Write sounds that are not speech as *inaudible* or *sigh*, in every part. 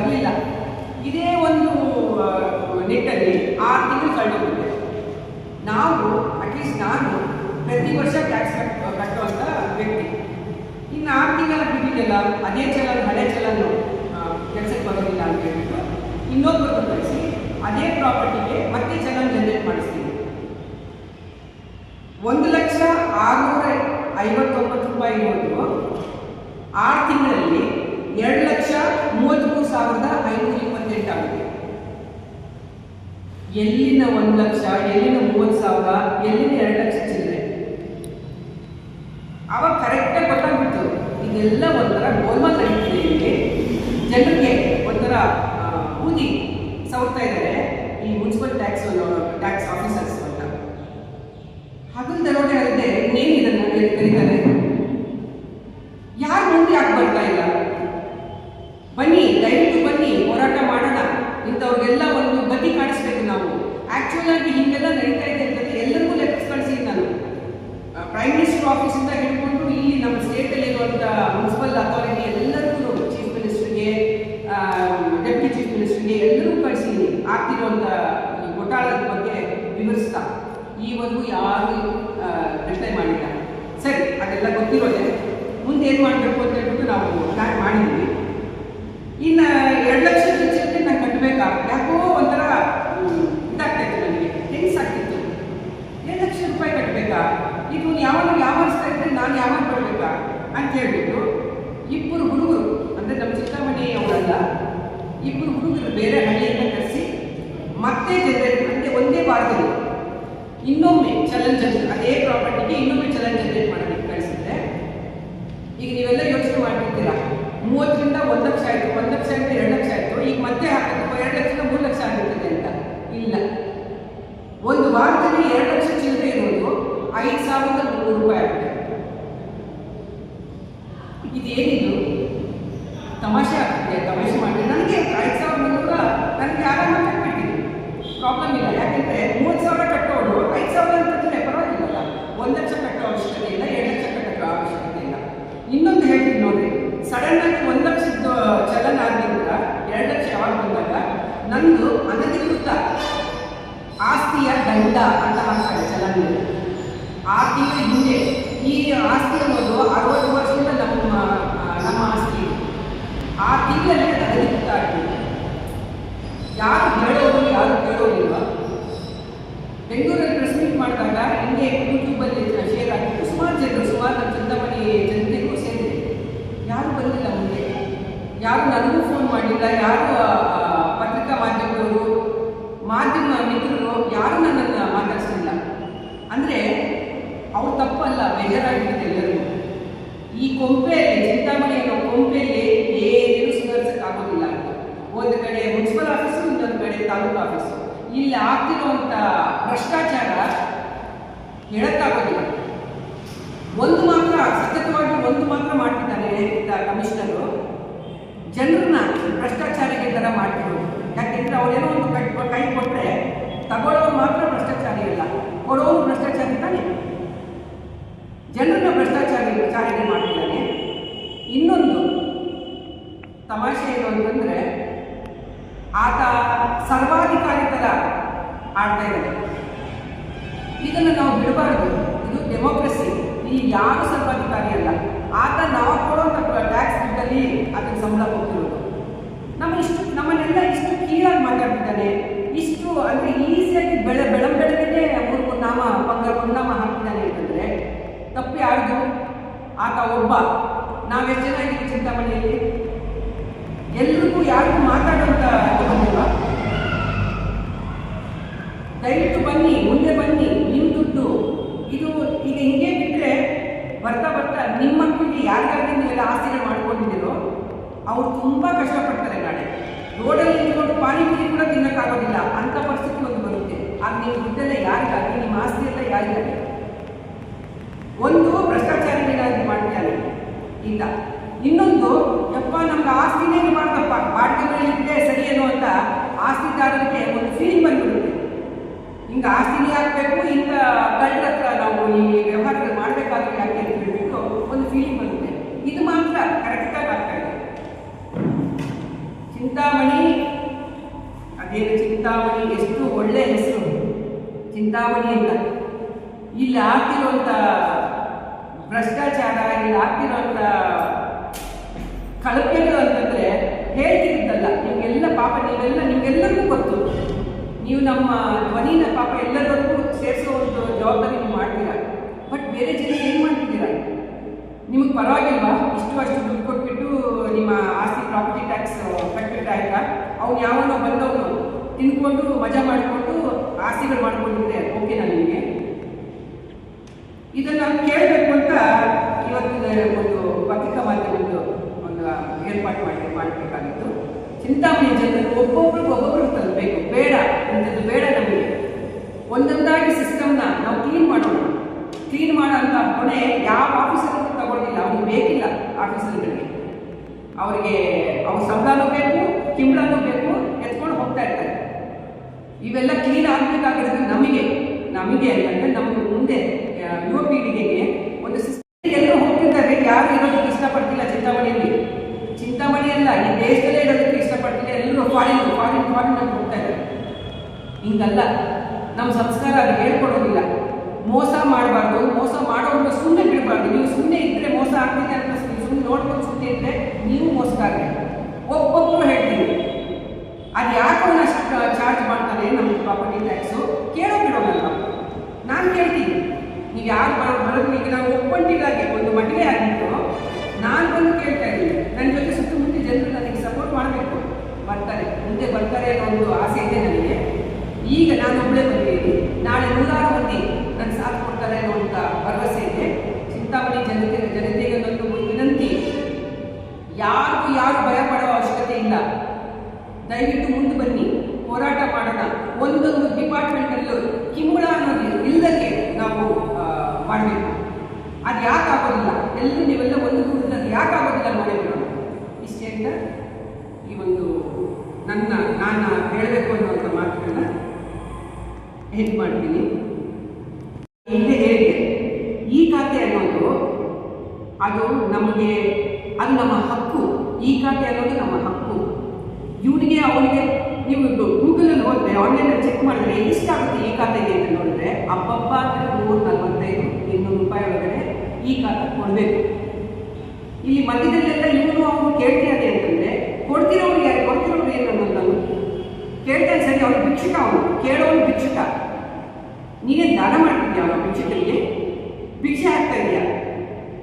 ಬರಲಿಲ್ಲ. ಇದೇ ಒಂದು ನಿಟ್ಟಲ್ಲಿ ಆರು ತಿಂಗಳು ಕಳೆದುಕೊಂಡಿದೆ ನಾವು ಅಟ್ಲೀಸ್ಟ್ ನಾನು, ಪ್ರತಿ ವರ್ಷ ಟ್ಯಾಕ್ಸ್ ಕಟ್ ಕಟ್ಟುವಂಥ ವ್ಯಕ್ತಿ. ಇನ್ನು ಆರು ತಿಂಗಳ ಬಿಟ್ಟಿದ್ದೆಲ್ಲ ಅದೇ ಚಲನ್, ಹಳೆ ಚಲನ್ನು ಕೆಲಸಕ್ಕೆ ಬರೋದಿಲ್ಲ ಅಂತ ಹೇಳ್ಬಿಟ್ಟು ಇನ್ನೊಂದು ಬದಲಾಯಿಸಿ ಅದೇ ಪ್ರಾಪರ್ಟಿಗೆ ಮತ್ತೆ ಚಲನ್ ಜನರೇಟ್ ಮಾಡಿಸ್ತೀವಿ. ಒಂದು ಲಕ್ಷ ಆರುನೂರ ಐವತ್ತೊಂಬತ್ತು ರೂಪಾಯಿ ಇರೋದು ಆರು ತಿಂಗಳಲ್ಲಿ ಎರಡು ಲಕ್ಷ ಸಾವಿರದ ಐನೂರ ಇಪ್ಪತ್ತೆಂಟಾಗಿದೆ. ಎಲ್ಲಿನ ಒಂದು ಲಕ್ಷ, ಎಲ್ಲಿನ ಮೂವತ್ತು ಸಾವಿರ, ಎಲ್ಲಿನ ಎರಡು ಲಕ್ಷ ಚಿಲ್ಲರೆ? ಅವಾಗ ಕರೆಕ್ಟಾಗಿ ಗೊತ್ತಾಗ್ಬಿಡ್ತು. ಇದೆಲ್ಲ ಒಂಥರ ಗೋಲ್ಮಾಲ್ ನಡೀತಿದೆ ಇಲ್ಲಿ ಜನರಿಗೆ ಒಂಥರ ಬೂದಿ ಸವರ್ತಾ ಇದ್ದಾರೆ ಈ ಮುನ್ಸಿಪಲ್ ಟ್ಯಾಕ್ಸ್ ಟ್ಯಾಕ್ಸ್ ಆಫೀಸರ್ಸ್ ಅಂತ. ಹಾಗೂ ದರೋಡೆ ಆಗಿದೆ ಇನ್ನೇನು ಇದನ್ನು ಕರೀತಾರೆ ಯಾರು ಮುಂದೆ ಯಾಕೆ ಬರ್ತಾ ಇಲ್ಲ ಬನ್ನಿ ದಯವಿಟ್ಟು ಬನ್ನಿ ಹೋರಾಟ ಮಾಡೋಣ ಇಂಥವ್ರಿಗೆಲ್ಲ ಒಂದು ಗತಿ ಕಾಣಿಸ್ಬೇಕು ನಾವು ಆಕ್ಚುಲ್ ಆಗಿ ಹಿಂಗೆಲ್ಲ ನಡೀತಾ ಇದೆ ಅಂತಂದ್ರೆ ಎಲ್ಲರಿಗೂ ಲೆಕ್ಕ ಕಳಿಸಿ ನಾನು ಪ್ರೈಮ್ ಮಿನಿಸ್ಟರ್ ಆಫೀಸಿಂದ ಹಿಡ್ಕೊಂಡು ಇಲ್ಲಿ ನಮ್ಮ ಸ್ಟೇಟಲ್ಲಿ ಇರುವಂಥ ಮುನ್ಸಿಪಲ್ ಅಥಾರಿಟಿ ಎಲ್ಲರಿಗೂ ಚೀಫ್ ಮಿನಿಸ್ಟರ್ಗೆ ಡೆಪ್ಟಿ ಚೀಫ್ ಮಿನಿಸ್ಟರ್ಗೆ ಎಲ್ಲರಿಗೂ ಕಳಿಸಿದ್ದೀನಿ ಆಗ್ತಿರುವಂಥ ಈ ಘೋಟಾಳದ ಬಗ್ಗೆ ವಿವರಿಸ್ತಾ. ಈವರೆಗೂ ಯಾರು ಪ್ರಶ್ನೆ ಮಾಡಿಲ್ಲ ಸರಿ ಅದೆಲ್ಲ ಗೊತ್ತಿರೋದೆ. ಮುಂದೆ ಏನು ಮಾಡಬೇಕು ಅಂತ ಹೇಳ್ಬಿಟ್ಟು ನಾವು ಪ್ಲಾನ್ ಮಾಡಿದ್ವಿ ಇನ್ನು ಎರಡು ಲಕ್ಷ ಚಿಲ್ಲರೆ ನಾನು ಕಟ್ಟಬೇಕಾ? ಯಾಕೋ ಒಂಥರ ಹ್ಮ್, ಇದಾಗ್ತಾ ಇತ್ತು ನನಗೆ. ಟೆನ್ಸ್ ಆಗ್ತಿತ್ತು ಎರಡು ಲಕ್ಷ ರೂಪಾಯಿ ಕಟ್ಟಬೇಕಾ? ಇದು ಯಾವಾಗ ಯಾವರಿಸ್ತಾ ಇದ್ರೆ ನಾನು ಯಾವಾಗ ಕೊಡಬೇಕಾ? ಅಂತ ಹೇಳ್ಬಿಟ್ಟು ಇಬ್ಬರು ಹುಡುಗರು ಅಂದರೆ ನಮ್ಮ ಚಿಕ್ಕಮಣಿ ಅವರಲ್ಲ ಇಬ್ಬರು ಹುಡುಗರು ಬೇರೆ ಹಳ್ಳಿಯಿಂದ ಕರೆಸಿ ಮತ್ತೆ ಜನರೇಟ್ ಅಂದರೆ ಒಂದೇ ವಾರದಲ್ಲಿ ಇನ್ನೊಮ್ಮೆ ಚಲನ್ ಜನರೇಟ್ ಅದೇ ಪ್ರಾಪರ್ಟಿಗೆ ಇನ್ನೊಮ್ಮೆ ಚಲನ್ ಜನರೇಟ್ ಮಾಡೋದಕ್ಕೆ ಕಳಿಸುತ್ತೆ. ಈಗ ನೀವೆಲ್ಲ ಯೋಚನೆ ಮಾಡ್ತಿರ್ತೀರಾ ಮೂವತ್ತರಿಂದ ಒಂದು ಲಕ್ಷ ಆಯಿತು, ಒಂದು ಲಕ್ಷ ಆಯಿತು, ಎರಡು ಲಕ್ಷ ಆಯಿತು, ಈಗ ಮತ್ತೆ ಹಾಕಿದ್ರೆ ಎರಡು ಲಕ್ಷದ ಮೂರು ಲಕ್ಷ ಆಗಿರ್ತದೆ ಅಂತ. ಇಲ್ಲ. ಒಂದು ವಾರದಲ್ಲಿ ಎರಡು ಲಕ್ಷ ಚಿಲ್ಲರೆ ಇರೋದು ಐದು ಸಾವಿರದ ಮುನ್ನೂರು ರೂಪಾಯಿ ಆಗುತ್ತೆ. ಇದೇನಿದು? ತಮಾಷೆ ಆಗ್ತಿದೆ, ತಮಾಷೆ ಮಾಡಿದೆ ನನಗೆ ಐದು ಸಾವಿರದ ಮುನ್ನೂರ, ನನಗೆ ಆರಾಮಾಗಿ ಕಟ್ಬಿಟ್ಟಿದ್ದೀನಿ. ಪ್ರಾಬ್ಲಮ್ ಇಲ್ಲ. ಮೂವತ್ತು ಸಾವಿರ ಕಟ್ಟೋರು ಐದು ಸಾವಿರ ಅಂತಂದರೆ ಪರವಾಗಿಲ್ಲ ಒಂದು ಲಕ್ಷ ಕಟ್ಟೋ ಅವಶ್ಯಕತೆ ಇಲ್ಲ, ಎರಡು ಲಕ್ಷ ಕಟ್ಟೋ ಅವಶ್ಯಕತೆ ಇಲ್ಲ. ಇನ್ನೊಂದು ಹೇಳ್ತೀನಿ ನೋಡ್ರಿ. ಸಡನ್ ಆಗಿ ಒಂದು ಲಕ್ಷದ ಚಲನ ಆಗಿದ್ದ ಎರಡು ಲಕ್ಷ ಯಾವಾಗ ಬಂದಾಗ ನಂದು ಅನಧಿಕೃತ ಆಸ್ತಿಯ ದಂಡ ಅಂತ ಹಾಕ್ತಾರೆ ಚಲನ ಆ ಹಿಂದೆ ಈ ಆಸ್ತಿ ಅನ್ನೋದು ಅರವತ್ತು ವರ್ಷದಿಂದ ನಮ್ಮ ಆ, ನಮ್ಮ ಆಸ್ತಿ ಆ ತಿಂಗಳಲ್ಲಿ ಅದು ಅನಧಿಕೃತ ಆಗಿದೆ ಯಾರು ಹೇಳೋರು ಯಾರು ಕೇಳೋದಿಲ್ವ ಬೆಂಗಳೂರಲ್ಲಿ ಪ್ರೆಸ್ ಮೀಟ್ ಮಾಡಿದಾಗ ಹಿಂಗೆ ಯೂಟ್ಯೂಬಲ್ಲಿ ಶೇರ್ ಆಗಿತ್ತು ಸುಮಾರು ಜನರು ಸುಮಾರು ನಮ್ಮ ಚಿಂತಾಮಣಿ ಜನತೆಗೂ ಸೇರಿದೆ ಯಾರು ಬಂದಿಲ್ಲ ಮುಂದೆ ಯಾರು ನನಗೂ ಫೋನ್ ಮಾಡಿಲ್ಲ ಯಾರು ಆ, ಪತ್ರಿಕಾ ಮಾಧ್ಯಮದವರು ಮಾಧ್ಯಮ ಮಿತ್ರರು ಯಾರು ನನ್ನನ್ನು ಮಾತಾಡಿಸಲಿಲ್ಲ ಅಂದರೆ ಅವ್ರು ತಪ್ಪಲ್ಲ ಬೇಜಾರಾಗಿರುತ್ತೆ ಎಲ್ಲರಿಗೂ. ಈ ಕೊಂಪೆಯಲ್ಲಿ ಚಿಂತಾಮಣಿ ಅನ್ನೋ ಕೊಂಪೆಯಲ್ಲಿ ಏನೇನು ಸುಧಾರಿಸೋಕ್ಕಾಗೋದಿಲ್ಲ ಅಂತ ಒಂದು ಕಡೆ ಮುನ್ಸಿಪಲ್ ಆಫೀಸು, ಇನ್ನೊಂದು ಕಡೆ ತಾಲೂಕು ಆಫೀಸು. ಇಲ್ಲಿ ಆಗ್ತಿರುವಂಥ ಭ್ರಷ್ಟಾಚಾರ ಹೇಳಕ್ಕಾಗೋದಿಲ್ಲ. ಒಂದು ಮಾತ್ರ, ಸತತವಾಗಿ ಒಂದು ಮಾತ್ರ ಮಾಡ್ತಿದ್ದಾನೆ ಕಮಿಷನರು. ಜನರನ್ನ ಭ್ರಷ್ಟಾಚಾರಕ್ಕೆ ಥರ ಮಾಡ್ತಿರೋದು. ಯಾಕೆಂದ್ರೆ ಅವರೇನೋ ಒಂದು ಕೈ ಕೊಟ್ಟರೆ ತಗೊಳ್ಳೋರು ಮಾತ್ರ ಭ್ರಷ್ಟಾಚಾರಿ ಇಲ್ಲ ಕೊಡೋರು ಭ್ರಷ್ಟಾಚಾರಿ ತಾನೆ ಜನರನ್ನ ಭ್ರಷ್ಟಾಚಾರಿ ಮಾಡಿದ್ದಾನೆ ಇನ್ನೊಂದು ತಮಾಷೆ ಏನು ಅಂತಂದರೆ, ಆತ ಸರ್ವಾಧಿಕಾರಿ ಥರ ಆಡ್ತಾ ಇದ್ದಾನೆ. ಇದನ್ನು ನಾವು ಬಿಡಬಾರ್ದು. ಇದು ಡೆಮೋಕ್ರಸಿ ಇಲ್ಲಿ ಯಾರು ಸರ್ವಾಧಿಕಾರಿ ಅಲ್ಲ. ಆತ ನಾವು ಕೊಡುವಂಥ ಟ್ಯಾಕ್ಸ್ ದುಡ್ಡಲ್ಲಿ ಅದಕ್ಕೆ ಸಂಬಳ ಕೊಟ್ಟಿರೋದು ನಮ್ಮ ಇಷ್ಟು ನಮ್ಮನ್ನೆಲ್ಲ ಇಷ್ಟು ಕೀಳಾಗಿ ಮಾತಾಡ್ತಿದ್ದಾನೆ. ಇಷ್ಟು ಅಂದರೆ ಈಸಿಯಾಗಿ ಬೆಳೆ ಬೆಳ ಬೆಳಗ್ಗೆ ಮೂರು ನಾಮ ಪಂಗ ಪಂಗನಾಮ ಹಾಕ್ತಿದ್ದಾನೆ ಅಂತಂದರೆ, ತಪ್ಪು ಯಾರ್ದು ಆತ ಒಬ್ಬ. ನಾವೆಷ್ಟು ಜನ ಇದ್ದೀವಿ ಚಿಂತಾಮಣಿಯಲ್ಲಿ? ಎಲ್ರಿಗೂ ಯಾರಿಗೂ ಮಾತಾಡುವಂತ ಬಂದಿಲ್ಲ ದಯವಿಟ್ಟು ಬನ್ನಿ, ಮುಂದೆ ಬನ್ನಿ ನಿಮ್ಮ ದುಡ್ಡು. ಇದು ಈಗ ಹಿಂಗೆ ಬಿಟ್ಟರೆ ಬರ್ತಾ ಬರ್ತಾ ನಿಮ್ಮ ಮಕ್ಕಳಿಗೆ ಯಾರಿಗಾದ್ರೆ ನೀವೆಲ್ಲ ಆಸ್ತಿಗಳು ಮಾಡ್ಕೊಂಡಿದ್ದೀರೋ, ಅವ್ರು ತುಂಬ ಕಷ್ಟಪಡ್ತಾರೆ ನಾಳೆ. ರೋಡಲ್ಲಿ ನಿಂತ್ಕೊಂಡು ಪಾನಿಪುರಿ ಕೂಡ ತಿನ್ನಕ್ಕಾಗೋದಿಲ್ಲ. ಅಂಥ ಪರಿಸ್ಥಿತಿ ಒಂದು ಬರುತ್ತೆ. ಆಗ ನಿಮ್ಮ ದುಡ್ಡೆಲ್ಲ ಯಾರಿಗಾಗಿ ನಿಮ್ಮ ಆಸ್ತಿ ಎಲ್ಲ ಯಾರಿಗಾಗಿ ಒಂದು ಭ್ರಷ್ಟಾಚಾರಿಗಳಾಗಿ ಮಾಡ್ತಾರೆ ಇಲ್ಲ ಇನ್ನೊಂದು, ಯಪ್ಪ, ನಮ್ಗೆ ಆಸ್ತಿನೇ ಮಾಡ್ತಪ್ಪ ಬಾಡಿಗೆಗಳಿದ್ರೆ ಸರಿ ಏನು ಅಂತ ಆಸ್ತಿದಾರರಿಗೆ ಒಂದು ಫೀಲಿಂಗ್ ಬಂದ್ಬಿಡುತ್ತೆ. ಹಿಂಗೆ ಆಸ್ತಿನೇ ಹಾಕಬೇಕು ಇಂಥ ಕಳ್ಳರ ಹತ್ರ ನಾವು ಈ ವ್ಯವಹಾರ ಮಾಡಬೇಕಾದ್ರೆ ಯಾಕೆ ಅಂತ ಹೇಳ್ಬಿಟ್ಟು ಒಂದು ಫೀಲಿಂಗ್ ಬರುತ್ತೆ ಇದು ಮಾತ್ರ ಕರೆಕ್ಟಾಗಿ ಆಗ್ತಾ ಇದೆ. ಚಿಂತಾಮಣಿ, ಅದೇನು ಚಿಂತಾಮಣಿ? ಎಷ್ಟು ಒಳ್ಳೆ ಹೆಸರು. ಚಿಂತಾಮಣಿ ಅಂತ. ಇಲ್ಲಿ ಆಗ್ತಿರುವಂಥ ಭ್ರಷ್ಟಾಚಾರ ಇಲ್ಲಿ ಆಗ್ತಿರುವಂತ ಕಳಪೆಗಳು ಅಂತಂದ್ರೆ ಹೇಳ್ತಿದ್ದಲ್ಲ. ನಿಮ್ಗೆಲ್ಲ ಪಾಪ ನೀವೆಲ್ಲ ನಿಮ್ಗೆಲ್ಲರಿಗೂ ಗೊತ್ತು. ನೀವು ನಮ್ಮ ಧ್ವನಿನ ಪಾಪ ಎಲ್ಲರಿಗೂ ಸೇರಿಸೋ ಒಂದು ಜವಾಬ್ದಾರಿ ನೀವು ಮಾಡ್ತೀರಾ? ಬಟ್ ಬೇರೆ ಜನ ಏನು ಮಾಡ್ತಿದ್ದೀರಾ? ನಿಮಗೆ ಪರವಾಗಿಲ್ವಾ? ಇಷ್ಟು ಅಷ್ಟು ದುಡ್ಡು ಕೊಟ್ಬಿಟ್ಟು ನಿಮ್ಮ ಆಸ್ತಿ, ಪ್ರಾಪರ್ಟಿ ಟ್ಯಾಕ್ಸ್ ಕಟ್ಬಿಟ್ಟಾಯ್ತಾ ಅವ್ನು ಯಾವನೋ ಬಂದವನು ತಿನ್ಕೊಂಡು ಮಜಾ ಮಾಡಿಕೊಂಡು ಆಸ್ತಿಗಳು ಮಾಡ್ಕೊಂಡಿದ್ರೆ ಓಕೆನಾ ನಿಮಗೆ. ಇದನ್ನ ಕೇಳಬೇಕು ಅಂತ ಇವತ್ತಿನ ಒಂದು ಪತ್ರಿಕಾ ಮಾಧ್ಯಮದ್ದು ಒಂದು ಏರ್ಪಾಡು ಮಾಡಿ ಮಾಡಬೇಕಾಗಿತ್ತು. ಚಿಂತಾಮಣಿ ಜನರು ಒಬ್ಬೊಬ್ರು ಒಬ್ಬೊಬ್ರು ತಲುಪಬೇಕು ಬೇಡ ಇಂಥದ್ದು ಬೇಡ ನಮಗೆ. ಒಂದೊಂದಾಗಿ ಸಿಸ್ಟಮ್ನ ನಾವು ಕ್ಲೀನ್ ಮಾಡೋಣ. ಕ್ಲೀನ್ ಮಾಡೋ ಅಂತ ಹೊಣೆ ಯಾವ ಆಫೀಸರ್ಗೂ ತಗೊಂಡಿಲ್ಲ ಅವ್ರಿಗೆ ಬೇಕಿಲ್ಲ ಆಫೀಸರ್ಗಳಿಗೆ ಅವರಿಗೆ ಅವ್ರ ಸಂಬಳನೂ ಬೇಕು, ಕಿಂಬಳನೂ ಬೇಕು, ಎತ್ಕೊಂಡು ಹೋಗ್ತಾ ಇರ್ತಾರೆ. ಇವೆಲ್ಲ ಕ್ಲೀನ್ ಆಗಬೇಕಾಗಿರೋದು ನಮಗೆ. ನಮಗೆ ಅಂತಂದರೆ ನಮಗೆ ಮುಂದೆ ಯುವ ಪೀಳಿಗೆಗೆ ಒಂದು ಸಿಸ್ಟಮ್ ಎಲ್ಲರೂ ಹೋಗ್ತಿದ್ದಾರೆ ಯಾರು ಇರೋದಕ್ಕೆ ಇಷ್ಟಪಡ್ತಿಲ್ಲ ಚಿಂತಾಮಣಿಯಲ್ಲಿ. ಚಿಂತಾಮಣಿ ಅಲ್ಲ ಈ ದೇಶದಲ್ಲೇ ಇರೋದಕ್ಕೆ ಇಷ್ಟಪಡ್ತಿಲ್ಲ. ಎಲ್ಲರೂ ಫಾರಿನ್ ಫಾರಿನ್ ಫಾರಿನ್ ಅಂತ ಹೋಗ್ತಾ ಇದ್ದಾರೆ. ಹಿಂಗಲ್ಲ. ನಮ್ಮ ಸಂಸ್ಕಾರ ಅದು ಹೇಳ್ಕೊಡೋದಿಲ್ಲ. ಮೋಸ ಮಾಡಬಾರ್ದು. ಮೋಸ ಮಾಡೋರನ್ನ ಸುಮ್ಮನೆ ಬಿಡಬಾರ್ದು. ನೀವು ಸುಮ್ಮನೆ ಇದ್ರೆ ಮೋಸ ಆಗ್ತಿದೆ ಅಂತ ಸುಮ್ಮನೆ ನೋಡ್ಕೊಂಡು ಸುಮ್ಮನೆ ಇದ್ರೆ ನೀವು ಮೋಸಗಾರರೆ ಒಬ್ಬೊಬ್ಬರು ಹೇಳ್ತೀವಿ ಅದು ಯಾಕೆ ಚಾರ್ಜ್ ಮಾಡ್ತಾರೆ ನಮ್ಮ ಪ್ರಾಪರ್ಟಿ ಟ್ಯಾಕ್ಸು ಕೇಳೋ ಬಿಡೋದಲ್ಲ ನಾನು ಕೇಳ್ತೀನಿ. ನೀವು ಯಾರು ಬರೋ ಬರೋದು ಈಗ ನಾವು ಒಪ್ಪಂಟಿಗಾಗಿ ಒಂದು ಮದುವೆ ಆಗಿತ್ತು. ನಾನು ಬಂದು ಕೇಳ್ತಾ ಇದ್ದೀನಿ. ನನ್ನ ಜೊತೆ ಸುತ್ತಮುತ್ತ ಜನರು ನನಗೆ ಸಪೋರ್ಟ್ ಮಾಡಬೇಕು. ಬರ್ತಾರೆ. ಮುಂದೆ ಬರ್ತಾರೆ ಅನ್ನೋ ಒಂದು ಆಸೆ ಇದೆ ನನಗೆ. ಈಗ ನಾನು ಒಬ್ಬಳೇ ಬಂದಿದ್ದೀನಿ. ನಾಳೆ ನೂರಾರು ಮಂದಿ ನನ್ನ ಸಾಥ್ ಕೊಡ್ತಾರೆ ಅಂತ ಭರವಸೆ ಇದೆ. ಚಿಂತಾಮಣಿ ಜನತೆ, ಜನತೆಗೆ ಒಂದು ವಿನಂತಿ. ಯಾರಿಗೂ ಯಾರು ಭಯ ಪಡೋ ಅವಶ್ಯಕತೆ ಇಲ್ಲ. ದಯವಿಟ್ಟು ಮುಂದೆ ಬನ್ನಿ. ಹೋರಾಟ ಮಾಡೋಣ. ಒಂದೊಂದು ಡಿಪಾರ್ಟ್ಮೆಂಟಲ್ಲೂ ಕಿಂಬಳ ಅನ್ನೋದು ಇಲ್ಲದಕ್ಕೆ ನಾವು ಮಾಡಬೇಕು. ಅದು ಯಾಕೆ ಆಗೋದಿಲ್ಲ? ಎಲ್ಲರೂ ನೀವೆಲ್ಲ ಒಂದು ಅದು ಯಾಕೆ ಆಗೋದಿಲ್ಲ ಮಾಡಿದ್ರು ಇಷ್ಟೇ ಅಂತ ಈ ಒಂದು ನನ್ನ, ನಾನು ಹೇಳಬೇಕು ಅನ್ನುವಂಥ ಮಾತುಗಳನ್ನ ಹೆಲ್ಪ್ ಮಾಡ್ತೀನಿ. ಹಿಂದೆ ಹೇಳಿದೆ. ಈ ಖಾತೆ ಅನ್ನೋದು, ಅದು ನಮಗೆ, ಅದು ನಮ್ಮ ಹಕ್ಕು. ಈ ಖಾತೆ ಅನ್ನೋದು ನಮ್ಮ ಹಕ್ಕು. ಇವನಿಗೆ, ಅವನಿಗೆ ನೀವು ಗೂಗಲಲ್ಲಿ ಹೋದರೆ ಆನ್ಲೈನಲ್ಲಿ ಚೆಕ್ ಮಾಡಿದ್ರೆ ಎಷ್ಟಾಗುತ್ತೆ ಈ ಖಾತೆಗೆ ಅಂತ ನೋಡಿದ್ರೆ ಹಬ್ಬಬ್ಬ ಅಂದರೆ ನೂರ ನಲ್ವತ್ತೈದು ಇನ್ನೂರು ರೂಪಾಯಿ ಒಳಗಡೆ ಈ ಖಾತೆ ಕೊಡಬೇಕು. ಇಲ್ಲಿ ಮಧ್ಯದಲ್ಲೆಲ್ಲ ಇವನು ಅವನು ಕೇಳ್ತಿದ್ದಾರೆ ಅಂತಂದ್ರೆ, ಕೊಡ್ತಿರೋರು ಯಾರು? ಕೊಡ್ತಿರೋರು ಏನು ಅನ್ನೋದು ನಾನು? ಕೇಳ್ತಾನೆ ಸರಿ, ಅವನು ಭಿಕ್ಷುಕ ಅವನು. ಕೇಳೋನು ಭಿಕ್ಷುಕ. ನೀನೇ ದಾನ ಮಾಡ್ತಿದ್ಯಾ ಅವನ ಭಿಕ್ಷುಕರಿಗೆ ಭಿಕ್ಷೆ ಆಗ್ತಾ ಇದೆಯಾ?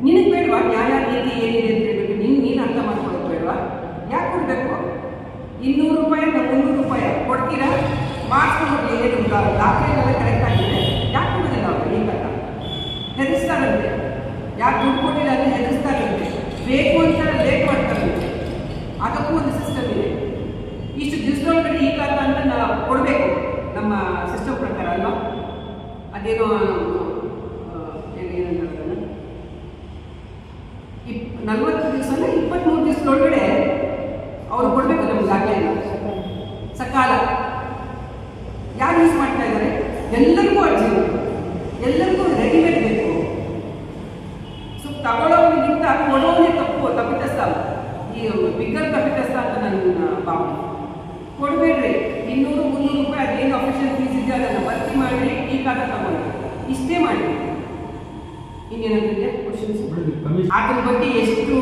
ನಿನಗೆ ಬೇಡವಾ? ನ್ಯಾಯ, ನೀತಿ ಏನಿದೆ ಅಂತ ಹೇಳ್ಬಿಟ್ಟು ನೀನು ನೀನು ಅರ್ಥ ಮಾಡ್ಕೊಳ್ಳೋದು ಬೇಡವಾ? ಯಾಕೆ ಕೊಡಬೇಕು? ಇನ್ನೂರು ರೂಪಾಯಿ ಮುನ್ನೂರು ರೂಪಾಯಿ. ಕೊಡ್ತೀರಾ? ಮಾಡ್ಕೊಂಡು ಏನು ದಾಖಲೆಗಳೆಲ್ಲ ಕರೆಕ್ಟ್ ಆಗಿದೆ. ಯಾಕೆ ಕೊಡೋದಿಲ್ಲ ಅವರು ಈಗ ಹೆದರ್ಸ್ತಾರಂತೆ ಯಾಕೆ ದುಡ್ಡು ಕೊಟ್ಟಿಲ್ಲ ಅಲ್ಲಿ ಹೆದರಿಸ್ತಾ ಇರುತ್ತೆ ಬೇಕು ಅಂತ ಲೇಟ್ ಮಾಡ್ತಾರಂತೆ ಅದಕ್ಕೂ ಒಂದು ಸಿಸ್ಟಮ್ ಇದೆ. ಇಷ್ಟು ದಿವಸದೊಳಗಡೆ ಈ ಕಾಲ ಅಂತ ನಾವು ಕೊಡಬೇಕು. ನಮ್ಮ ಸಿಸ್ಟಮ್ ಪ್ರಕಾರ ಅಲ್ವಾ? ಅದೇನೋ? ನಲ್ವತ್ತು ದಿವಸನ ಇಪ್ಪತ್ತ್ಮೂರು ದಿವಸದೊಳಗಡೆ ಅವ್ರು ಕೊಡಬೇಕು ನಮ್ಗೆ ದಾಖಲೆನ ಸಕಾಲ ಯಾರು ಯೂಸ್ ಮಾಡ್ತಾ ಇದ್ದಾರೆ ಎಲ್ಲರಿಗೂ ಅರ್ಜಿ ಎಲ್ಲರಿಗೂ ರೆಡಿಮೇಡ್ ಬೇಕು ಸೊ ತಗೊಳ್ಳೋನಿಗಿಂತ ಕೊಡೋನೇ ತಪ್ಪು ತಪ್ಪಿತಸ್ಥ ಈ ಬಿಗ್ಗರ್ ತಪ್ಪಿತಸ್ಥ ಅಂತ ನನ್ನ ಭಾವನೆ ಕೊಡಬೇಡ್ರಿ ಇನ್ನೂರು ಮುನ್ನೂರು ರೂಪಾಯಿ ಅದೇನು ಅಫಿಷಿಯಲ್ ಫೀಸ್ ಇದೆ ಅದನ್ನು ಭರ್ತಿ ಮಾಡಿ ಈ ಖಾತೆ ತಗೊಳ್ಳಿ ಇಷ್ಟೇ ಮಾಡಿ ಇನ್ನೇನಂತಿದೆ ಕ್ವಶನ್ಸ್ ಅದರ ಬಗ್ಗೆ ಎಷ್ಟು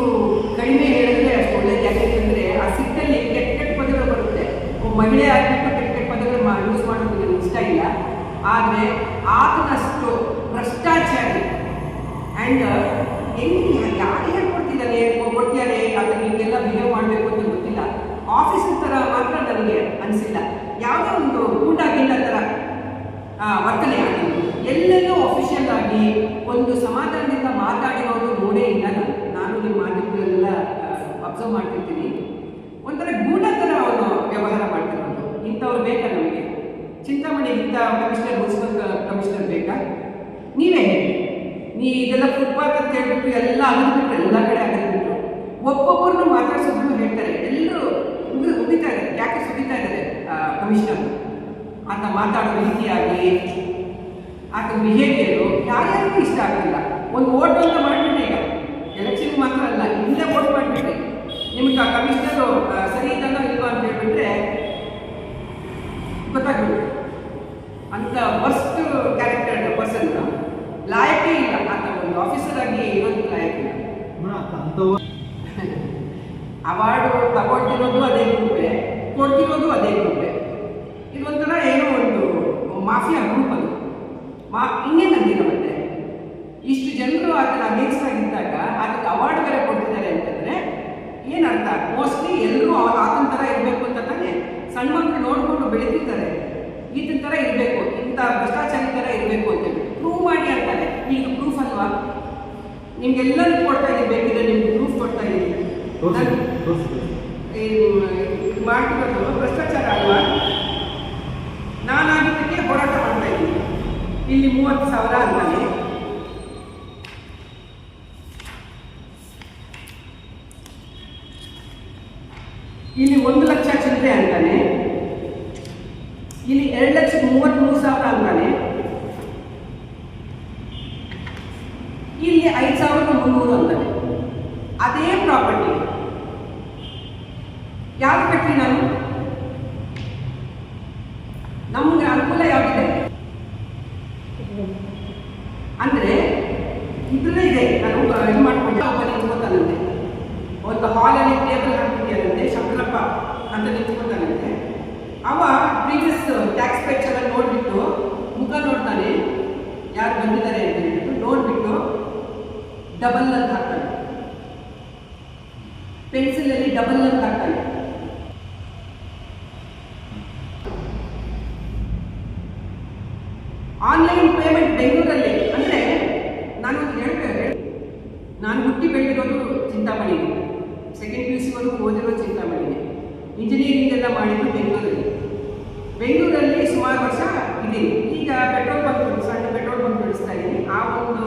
ಕಡಿಮೆ ಹೇಳಿದ್ರೆ ಅಷ್ಟು ಒಳ್ಳೇದು. ಯಾಕೆಂತಂದ್ರೆ ಆ ಸಿಟ್ಟಲ್ಲಿ ಕೆಟ್ಟ ಕೆಟ್ಟ ಪದಗಳು ಬರುತ್ತೆ. ಮಹಿಳೆ ಆಗಿಬಿಟ್ಟು ಕೆಟ್ಟ ಕೆಟ್ಟ ಪದಗಳು ಯೂಸ್ ಮಾಡೋದು ನನಗೆ ಇಷ್ಟ ಇಲ್ಲ. ಆದರೆ ಆತನಷ್ಟು ಭ್ರಷ್ಟಾಚಾರಿ. ಆ್ಯಂಡ್ ಹೆಂಗೆ ಯಾರು ಹೇಳ್ಕೊಡ್ತಿದ್ದಾನೆ ಕೊಡ್ತಿದ್ದಾನೆ ಅದನ್ನ ಹಿಂಗೆಲ್ಲ ಬಿಹೇವ್ ಮಾಡಬೇಕು ಅಂತ ಗೊತ್ತಿಲ್ಲ. ಆಫೀಸರ್ ಥರ ಮಾತ್ರ ನನಗೆ ಅನಿಸಿಲ್ಲ. ಯಾವುದೋ ಒಂದು ಊಟ ಗಿಂಡ ಥರ ವರ್ತನೆ ಆಗಿ ಎಲ್ಲೆಲ್ಲೂ ಅಫಿಷಿಯಲ್ ಆಗಿ ಒಂದು ಸಮಾಧಾನದಿಂದ ಮಾತಾಡಿರೋದು ನೋಡೇ ಇಲ್ಲ. ನಾನು ನಿಮ್ಮ ಮಾಧ್ಯಮಗಳೆಲ್ಲ ಅಬ್ಸರ್ವ್ ಮಾಡ್ತಿರ್ತೀನಿ. ಒಂಥರ ಗೂಢ ಥರ ಅವನು ವ್ಯವಹಾರ ಮಾಡ್ತಿರೋದು ಇಂಥವ್ರು ಬೇಕಾ ನಮಗೆ? ಚಿಂತಾಮಣಿ, ಇಂಥ ಕಮಿಷನರ್ ಮುನ್ಸಿಪಲ್ ಕಮಿಷನರ್ ಬೇಕಾ? ನೀವೇ ಹೇಳಿ. ನೀ ಇದೆಲ್ಲ ಫುಟ್ಪಾತ್ ಅಂತ ಹೇಳ್ಬಿಟ್ಟು ಎಲ್ಲ ಅಗದ್ಬಿಟ್ರು ಎಲ್ಲ ಕಡೆ ಅಗದ್ಬಿಟ್ರು ಒಬ್ಬೊಬ್ಬರನ್ನು ಮಾತಾಡ್ಸೋದನ್ನು ಹೇಳ್ತಾರೆ. ಎಲ್ಲರೂ ಉಗಿ ಉಗಿತಾ ಇದ್ದಾರೆ. ಯಾಕೆ ಸುಗಿತಾ ಇದ್ದಾರೆ ಕಮಿಷನರ್ ಆತ ಮಾತಾಡೋ ರೀತಿಯಾಗಿ ಆತನ ಬಿಹೇವಿಯರು ಯಾರ್ಯಾರಿಗೂ ಇಷ್ಟ ಆಗಲಿಲ್ಲ ಒಂದು ಓಟ್ ಅಂತ ಮಾಡಿಬಿಟ್ಟೆ ಈಗ. ಎಲೆಕ್ಷನ್ ಮಾತ್ರ ಅಲ್ಲ ಇಲ್ಲೇ ಓಟ್ ಮಾಡಿಬಿಟ್ಟೆ ನಿಮ್ಗೆ ಆ ಕಮಿಷನರ್ ಸರಿ ಇದ್ದಾನೋ ಇಲ್ಲ ಅಂತ ಹೇಳ್ಬಿಟ್ರೆ ಗೊತ್ತಾಗ್ಬಿಟ್ಟು ಅಂತ ವರ್ಸ್ಟ್ ಕ್ಯಾರೆಕ್ಟರ್ ಪರ್ಸನ್ ಲಾಯಕೇ ಇಲ್ಲ. ಆತ ಒಂದು ಆಫೀಸರ್ ಆಗಿ ಇರೋದು ಲಾಯಕ್ಕಿಲ್ಲ ಅವಾರ್ಡ್ ಅವಾರ್ಡು *laughs* ತಗೊಳ್ತಿರೋದು ಅದೇ ಗ್ರೂಪೇ ಕೊಡ್ತಿರೋದು ಅದೇ ಗ್ರೂಪೇ ಇದೊಂಥರ ಏನೋ ಒಂದು ಮಾಫಿಯಾ ಗ್ರೂಪ್ ಮಾ ಇನ್ನೇನು ಅಂದಿಲ್ಲ ಮತ್ತೆ ಇಷ್ಟು ಜನರು ಅದನ್ನ ಆಗಿದ್ದಾಗ ಅದಕ್ಕೆ ಅವಾರ್ಡ್ ಬೇರೆ ಕೊಡ್ತಿದ್ದಾರೆ ಅಂತಂದ್ರೆ ಏನರ್ಥ? ಮೋಸ್ಟ್ಲಿ ಎಲ್ಲರೂ ಅವ್ರು ಆತನ ಥರ ಇರಬೇಕು ಅಂತ ತಾನೆ ಸಣ್ಣ ಮಕ್ಕಳು ನೋಡ್ಕೊಂಡು ಬೆಳೀತಿರ್ತಾರೆ. ಈತನ ಥರ ಇರಬೇಕು ಇಂಥ ಭ್ರಷ್ಟಾಚಾರಿ ಥರ ಇರಬೇಕು ಅಂತ ಪ್ರೂವ್ ಮಾಡಿ ಅಂತಾರೆ. ಈಗ ಪ್ರೂಫ್ ಅಲ್ವಾ? ನಿಮ್ಗೆಲ್ಲರೂ ಕೊಡ್ತಾ ಇದ್ದೀವಿ ಬೇಕಿದ್ರೆ ನಿಮ್ಗೆ ಪ್ರೂಫ್ ಕೊಡ್ತಾ ಈ ಮಾಡ್ತಿರೋದು ಭ್ರಷ್ಟಾಚಾರ ಅಲ್ವಾ ನಾನಾಗಿದ್ದಕ್ಕೆ ಹೋರಾಟ ಮಾಡ್ತಾ ಇದ್ದೀನಿ ಇಲ್ಲಿ ಮೂವತ್ತು ಸಾವಿರ ಅಂತಾನೆ ಇಲ್ಲಿ ಒಂದು ಲಕ್ಷ ಚಿಲ್ಲರೆ ಅಂತಾನೆ. ಇಲ್ಲಿ ಎರಡು ಲಕ್ಷ ಮೂವತ್ತ್ಮೂರು ಸಾವಿರ ಅಂತಾನೆ. ಇಲ್ಲಿ ಐದು ಸಾವಿರದ ಮುನ್ನೂರು ಅಂತಾನೆ. ಅದೇ ಪ್ರಾಪರ್ಟಿ. ಯಾರು ಕಟ್ಟಿ ನಾನು? ನಮ್ಗೆ ಅನುಕೂಲ ಯಾವ್ದಿದೆ ಅಂದ್ರೆ ಇದ್ರಲ್ಲೇ ಇದೆ. ನಾನು ಇದು ಮಾಡ್ಕೊಂಡು. ನಿಂತ್ಕೊತಾನಂತೆ ಒಂದು ಹಾಲಲ್ಲಿ ಟೇಬಲ್ ಹಾಕಿದ್ಯಾನಂತೆ ಶಂಕರಪ್ಪ ಅಂತ ನಿಂತ್ಕೊತಾನಂತೆ ಅವ ಪ್ರೀವಿಯಸ್ ಟ್ಯಾಕ್ಸ್ ಪೇಚ್ ಎಲ್ಲ ನೋಡ್ಬಿಟ್ಟು ಮುಖ ನೋಡ್ತಾನೆ. ಯಾರು ಬಂದಿದ್ದಾರೆ ಅಂತ ಹೇಳ್ಬಿಟ್ಟು ನೋಡ್ಬಿಟ್ಟು ಡಬಲ್ ಅಂತ ಹಾಕ್ತಾನೆ. ಪೆನ್ಸಿಲಲ್ಲಿ ಡಬಲ್ ಅಂತ ಹಾಕ್ತಾನೆ ಆನ್ಲೈನ್ ಪೇಮೆಂಟ್ ಬೆಂಗಳೂರಲ್ಲಿ ಅಂದರೆ ನಾನು ಒಂದು ಹೇಳ್ತೇನೆ ನಾನು ಹುಟ್ಟಿ ಬೆಳೆದಿರೋದು ಚಿಂತಾಮಣಿಗೆ ಸೆಕೆಂಡ್ ಪಿ ಯು ಸಿವರೆಗೂ ಓದಿರೋದು ಚಿಂತಾಮಣಿಗೆ ಇಂಜಿನಿಯರಿಂಗ್ ಎಲ್ಲ ಮಾಡಿದ್ದು ಬೆಂಗಳೂರಲ್ಲಿ ಬೆಂಗಳೂರಲ್ಲಿ ಸುಮಾರು ವರ್ಷ ಇದ್ದೀನಿ ಈಗ ಪೆಟ್ರೋಲ್ ಬಂಕ್ ಸಣ್ಣ ಪೆಟ್ರೋಲ್ ಬಂಕ್ ನಡೆಸ್ತಾ ಇದ್ದೀನಿ ಆ ಒಂದು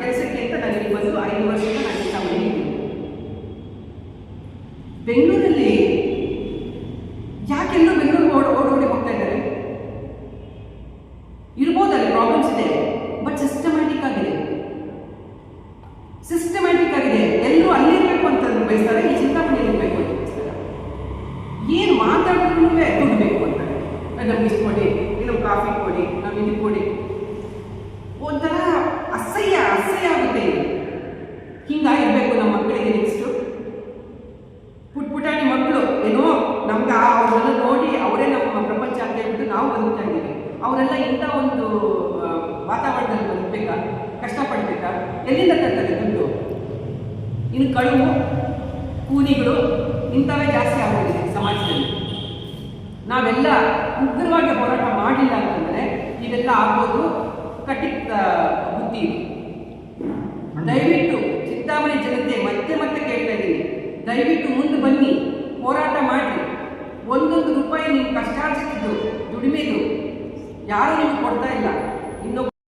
ಕೆಲಸಕ್ಕೆ ಅಂತ ನಾನು ಇಲ್ಲಿ ಬಂದು ಐದು ವರ್ಷದಿಂದ ನಾನು ಚಿಂತಾಮಣಿ ಇದ್ದೀನಿ ಬೆಂಗಳೂರಲ್ಲಿ ಯಾಕೆಲ್ಲರೂ ಬೆಂಗಳೂರು ಓಡ್ ಓಡೋಡಿ ಹೋಗ್ತಾ ಇದ್ದಾರೆ ಇರ್ಬೋದಲ್ಲಿ ಪ್ರಾಬ್ಲಮ್ಸ್ ಇದೆ ಬಟ್ ಸಿಸ್ಟಮ್ಯಾಟಿಕ್ ಆಗಿದೆ ಸಿಸ್ಟಮ್ಯಾಟಿಕ್ ಆಗಿದೆ ಎಲ್ಲರೂ ಅಲ್ಲಿರ್ಬೇಕು ಅಂತ ಬಯಸ್ತಾರೆ ಈ ಚಿಂತಾಮಣಿ ಇರಬೇಕು ಅಂತ ಬಯಸ್ತಾರೆ ಏನು ಮಾತಾಡಿದ್ರು ದುಡ್ಡು ಬೇಕು ಅಂತಾರೆ ನಮ್ಗೆ ಇಷ್ಟು ಕೊಡಿ ನಮ್ಗೆ ಕಾಫಿ ಕೊಡಿ ನಮಗೆ ಕೊಡಿ. ಒಂಥರ ಅಸಹ್ಯ ಅಸಹ್ಯ ಆಗುತ್ತೆ ಹಿಂಗಾಗಿರ್ಬೇಕು ನಮ್ಮ ಮಕ್ಕಳಿಗೆ ನೆಕ್ಸ್ಟು ಪುಟ್ ಪುಟಾಣಿ ಮಕ್ಕಳು, ಏನೋ ನಮ್ಗೆ ಅವರನ್ನು ನೋಡಿ ಅವರೇ ನಮ್ಮ ಪ್ರಪಂಚ ಅಂತ ಹೇಳ್ಬಿಟ್ಟು ನಾವು ಬದುಕ್ತಾ ಇದ್ದೀವಿ. ಅವರೆಲ್ಲ ಇಂಥ ಒಂದು ವಾತಾವರಣದಲ್ಲಿ ಬದುಕಬೇಕಾ? ಕಷ್ಟಪಡ್ಬೇಕಾ? ಎಲ್ಲಿಂದ ತರ್ತಾರೆ ದುಡ್ಡು? ಇನ್ನು ಕಳುವು, ಕೂನಿಗಳು ಇಂಥವೇ ಜಾಸ್ತಿ ಆಗೋಗಿದೆ ಸಮಾಜದಲ್ಲಿ. ನಾವೆಲ್ಲ ಉಗ್ರವಾಗಿ ಹೋರಾಟ ಮಾಡಿಲ್ಲ ಇವೆಲ್ಲ ಆಗೋದು ಕಟ್ಟಿಟ್ಟ ಬುದ್ಧಿ ದಯವಿಟ್ಟು ಚಿಂತಾಮಣಿ ಜನತೆ ಮತ್ತೆ ಮತ್ತೆ ಕೇಳ್ತಾ ಇದ್ದೀನಿ. ದಯವಿಟ್ಟು ಮುಂದೆ ಬನ್ನಿ, ಹೋರಾಟ ಮಾಡಿ ಒಂದೊಂದು ರೂಪಾಯಿ ನೀವು ಕಷ್ಟ ಅನಿಸ್ತಿದ್ದು, ದುಡಿಮೆದು ಯಾರು ನಿಮ್ಗೆ ಕೊಡ್ತಾ ಇಲ್ಲ. ಇನ್ನೊಬ್ಬ